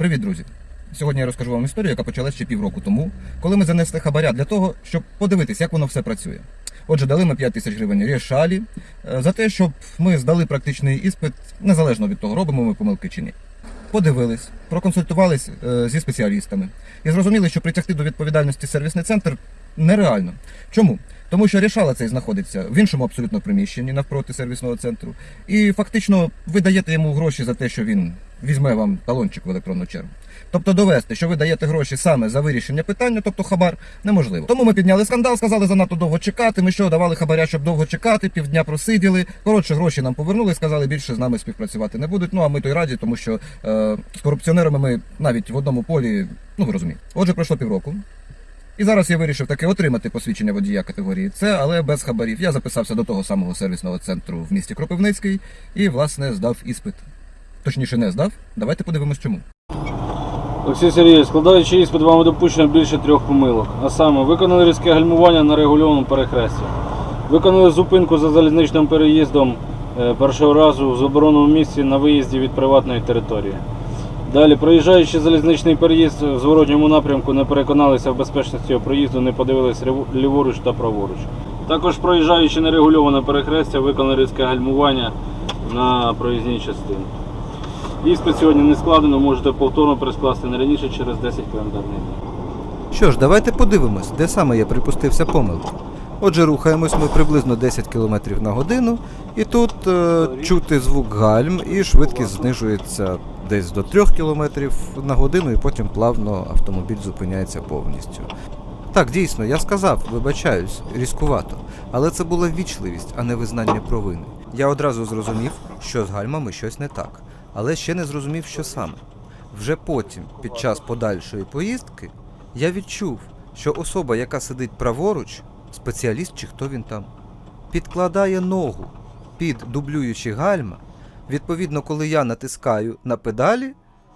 Привіт, друзі! Сьогодні я розкажу вам історію, яка почалася ще півроку тому, коли ми занесли хабаря для того, щоб подивитись, як воно все працює. Отже, дали ми 5 тисяч гривень рішалі е, за те, щоб ми здали практичний іспит, незалежно від того, робимо ми помилки чи ні. Подивились, проконсультувались е, зі спеціалістами і зрозуміли, що притягти до відповідальності сервісний центр нереально. Чому? Тому що рішала цей знаходиться в іншому абсолютно приміщенні навпроти сервісного центру. І фактично ви даєте йому гроші за те, що він візьме вам талончик в електронну чергу. Тобто довести, що ви даєте гроші саме за вирішення питання, тобто хабар, неможливо. Тому ми підняли скандал, сказали занадто довго чекати. Ми що давали хабаря, щоб довго чекати, півдня просиділи. Коротше, гроші нам повернули, сказали, більше з нами співпрацювати не будуть. Ну а ми то й раді, тому що е, з корупціонерами ми навіть в одному полі, ну ви розумієте. Отже, пройшло півроку. І зараз я вирішив таки отримати посвідчення водія категорії С, але без хабарів. Я записався до того самого сервісного центру в місті Кропивницький і, власне, здав іспит. Точніше, не здав. Давайте подивимось, чому. Олексій Сергійович, складаючи іспит, вам допущено більше трьох помилок. А саме, виконали різке гальмування на регульованому перехресті. Виконали зупинку за залізничним переїздом е, першого разу в забороненому місці на виїзді від приватної території. Далі, проїжджаючи залізничний переїзд в зворотньому напрямку, не переконалися в безпечності проїзду, не подивилися ліворуч та праворуч. Також проїжджаючи нерегульоване перехрестя, виконали різке гальмування на проїзній частині. Іспит сьогодні не складено, можете повторно перескласти не раніше через 10 календарних днів. Що ж, давайте подивимось, де саме я припустився помилки. Отже, рухаємось ми приблизно 10 км на годину, і тут е, чути звук гальм, і швидкість знижується десь до 3 км на годину, і потім плавно автомобіль зупиняється повністю. Так, дійсно, я сказав, вибачаюсь, різкувато. Але це була вічливість, а не визнання провини. Я одразу зрозумів, що з гальмами щось не так, але ще не зрозумів, що саме. Вже потім, під час подальшої поїздки, я відчув, що особа, яка сидить праворуч, спеціаліст чи хто він там, підкладає ногу під дублюючі гальма. Відповідно, коли я натискаю на педалі,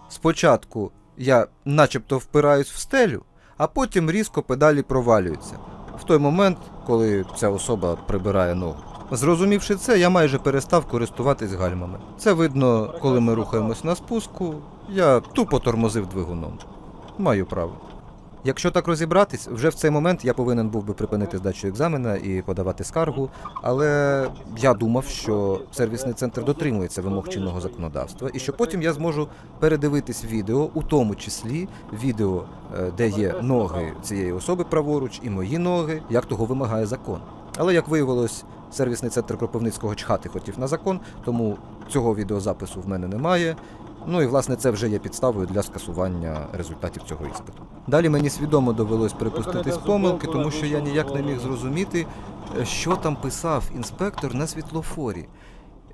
спочатку я начебто впираюсь в стелю, а потім різко педалі провалюються. В той момент, коли ця особа прибирає ногу. Зрозумівши це, я майже перестав користуватись гальмами. Це видно, коли ми рухаємось на спуску. Я тупо тормозив двигуном. Маю право. Якщо так розібратись, вже в цей момент я повинен був би припинити здачу екзамена і подавати скаргу, але я думав, що сервісний центр дотримується вимог чинного законодавства, і що потім я зможу передивитись відео, у тому числі відео, е, де є ноги цієї особи праворуч і мої ноги, як того вимагає закон. Але як виявилось, сервісний центр Кропивницького чхати хотів на закон, тому цього відеозапису в мене немає. Ну і власне це вже є підставою для скасування результатів цього іспиту. Далі мені свідомо довелось припуститись помилки, тому що я ніяк не міг зрозуміти, що там писав інспектор на світлофорі.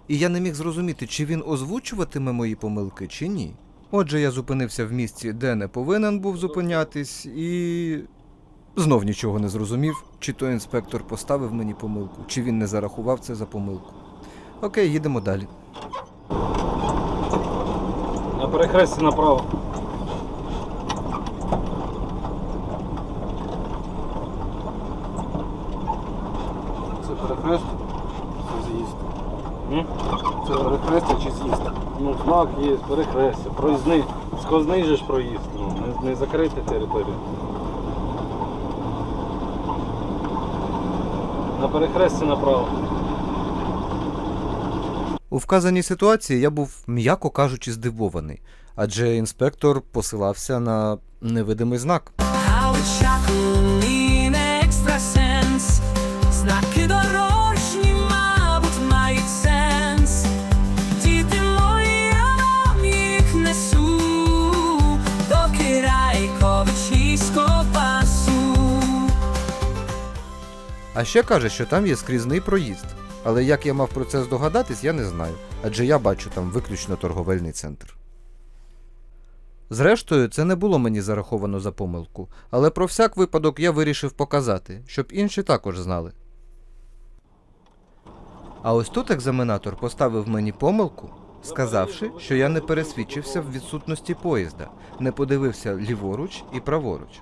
І я не міг зрозуміти, чи він озвучуватиме мої помилки, чи ні. Отже, я зупинився в місці, де не повинен був зупинятись, і знов нічого не зрозумів, чи то інспектор поставив мені помилку, чи він не зарахував це за помилку. Окей, їдемо далі. На перехресті направо. Це перехрест чи з'їзд? Це перехрестя чи з'їзд? Ну, знак є, перехрестя, проїзний, сквозний же ж проїзд, ну, не, не закрита територія. На перехресті направо. У вказаній ситуації я був, м'яко кажучи, здивований, адже інспектор посилався на невидимий знак. А от шаклун не екстрасенс, знаки дорожні, мабуть, мають сенс. Діти мої, я вам їх несу, доки райковичівського пасу. А ще каже, що там є скрізний проїзд. Але як я мав про це здогадатись, я не знаю, адже я бачу там виключно торговельний центр. Зрештою, це не було мені зараховано за помилку, але про всяк випадок я вирішив показати, щоб інші також знали. А ось тут екзаменатор поставив мені помилку, сказавши, що я не пересвідчився в відсутності поїзда, не подивився ліворуч і праворуч.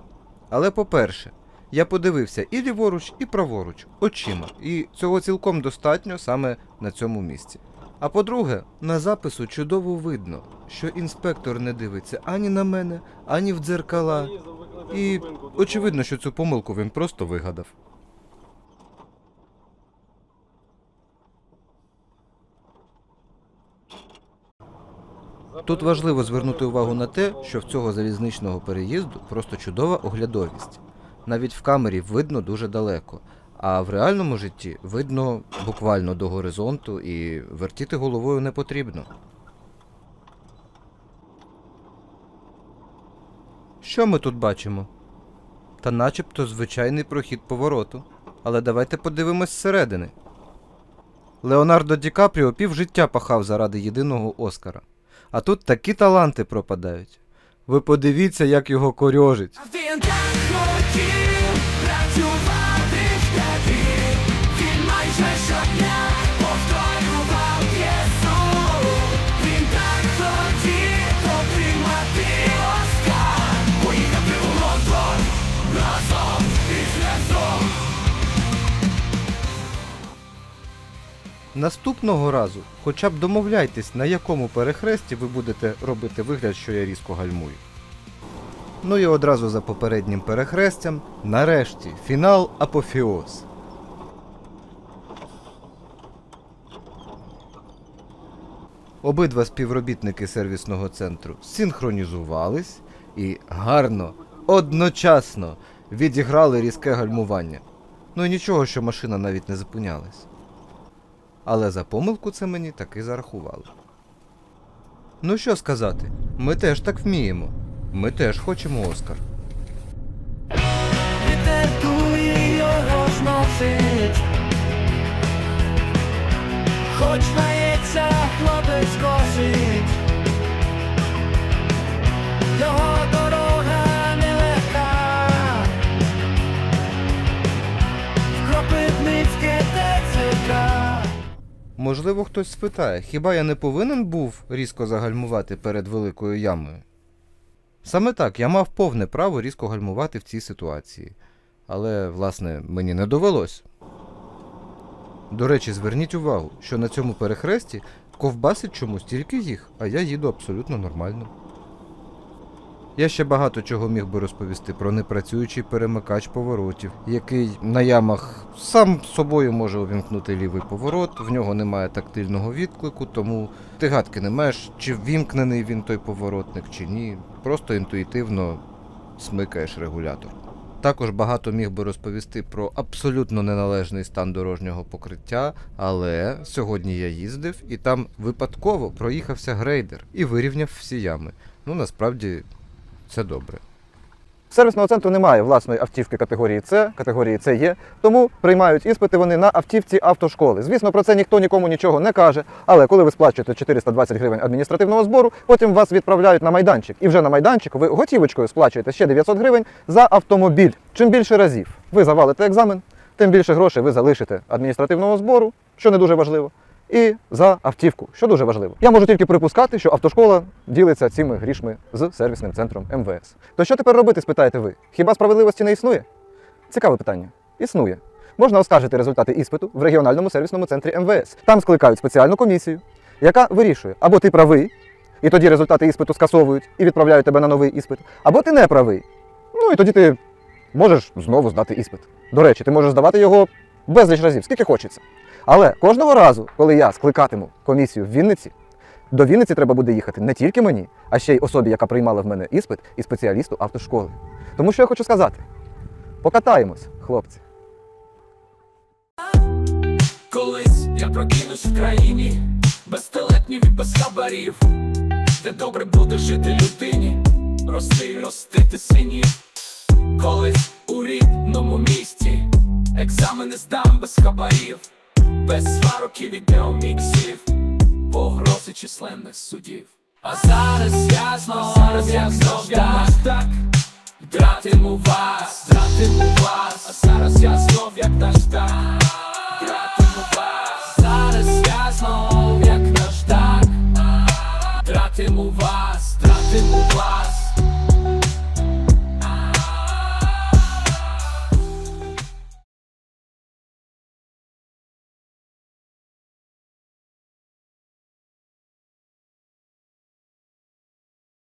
Але по-перше, я подивився і ліворуч, і праворуч очима, і цього цілком достатньо саме на цьому місці. А по-друге, на запису чудово видно, що інспектор не дивиться ані на мене, ані в дзеркала. І очевидно, що цю помилку він просто вигадав. Тут важливо звернути увагу на те, що в цього залізничного переїзду просто чудова оглядовість. Навіть в камері видно дуже далеко, а в реальному житті видно буквально до горизонту і вертіти головою не потрібно. Що ми тут бачимо? Та начебто звичайний прохід повороту. Але давайте подивимось зсередини. Леонардо Ді Капріо півжиття пахав заради єдиного Оскара. А тут такі таланти пропадають. Ви подивіться, як його корьожить. Наступного разу хоча б домовляйтесь, на якому перехресті ви будете робити вигляд, що я різко гальмую. Ну і одразу за попереднім перехрестям, нарешті, фінал апофіоз. Обидва співробітники сервісного центру синхронізувались і гарно, одночасно відіграли різке гальмування. Ну і нічого, що машина навіть не зупинялась. Але за помилку це мені таки зарахували. Ну що сказати, ми теж так вміємо. Ми теж хочемо Оскар. Вітер дує його зносить Хоч нається, Можливо, хтось спитає, хіба я не повинен був різко загальмувати перед великою ямою? Саме так, я мав повне право різко гальмувати в цій ситуації. Але, власне, мені не довелось. До речі, зверніть увагу, що на цьому перехресті ковбасить чомусь тільки їх, а я їду абсолютно нормально. Я ще багато чого міг би розповісти про непрацюючий перемикач поворотів, який на ямах сам собою може увімкнути лівий поворот, в нього немає тактильного відклику, тому ти гадки не маєш, чи ввімкнений він той поворотник, чи ні. Просто інтуїтивно смикаєш регулятор. Також багато міг би розповісти про абсолютно неналежний стан дорожнього покриття, але сьогодні я їздив і там випадково проїхався грейдер і вирівняв всі ями. Ну насправді це добре. Сервісного центру немає власної автівки категорії С, категорії С є, тому приймають іспити вони на автівці автошколи. Звісно, про це ніхто нікому нічого не каже. Але коли ви сплачуєте 420 гривень адміністративного збору, потім вас відправляють на майданчик. І вже на майданчику ви готівочкою сплачуєте ще 900 гривень за автомобіль. Чим більше разів ви завалите екзамен, тим більше грошей ви залишите адміністративного збору, що не дуже важливо. І за автівку, що дуже важливо. Я можу тільки припускати, що автошкола ділиться цими грішми з сервісним центром МВС. То що тепер робити, спитаєте ви? Хіба справедливості не існує? Цікаве питання. Існує. Можна оскаржити результати іспиту в регіональному сервісному центрі МВС. Там скликають спеціальну комісію, яка вирішує, або ти правий, і тоді результати іспиту скасовують і відправляють тебе на новий іспит, або ти не правий. Ну і тоді ти можеш знову здати іспит. До речі, ти можеш здавати його безліч разів, скільки хочеться. Але кожного разу, коли я скликатиму комісію в Вінниці, до Вінниці треба буде їхати не тільки мені, а ще й особі, яка приймала в мене іспит, і спеціалісту автошколи. Тому що я хочу сказати: покатаємось, хлопці. Колись я прокинусь в країні без телепнів і без хабарів, де добре буде жити людині, рости й ростити синів. Колись у рідному місті екзамени здам без хабарів, без сварок і відеоміксів, погрози численних судів. А зараз я знов, зараз я знов я так Дратиму вас, дратиму вас, а зараз я знов як наш так Дратиму вас, зараз я знов як наш так Дратиму вас, дратиму вас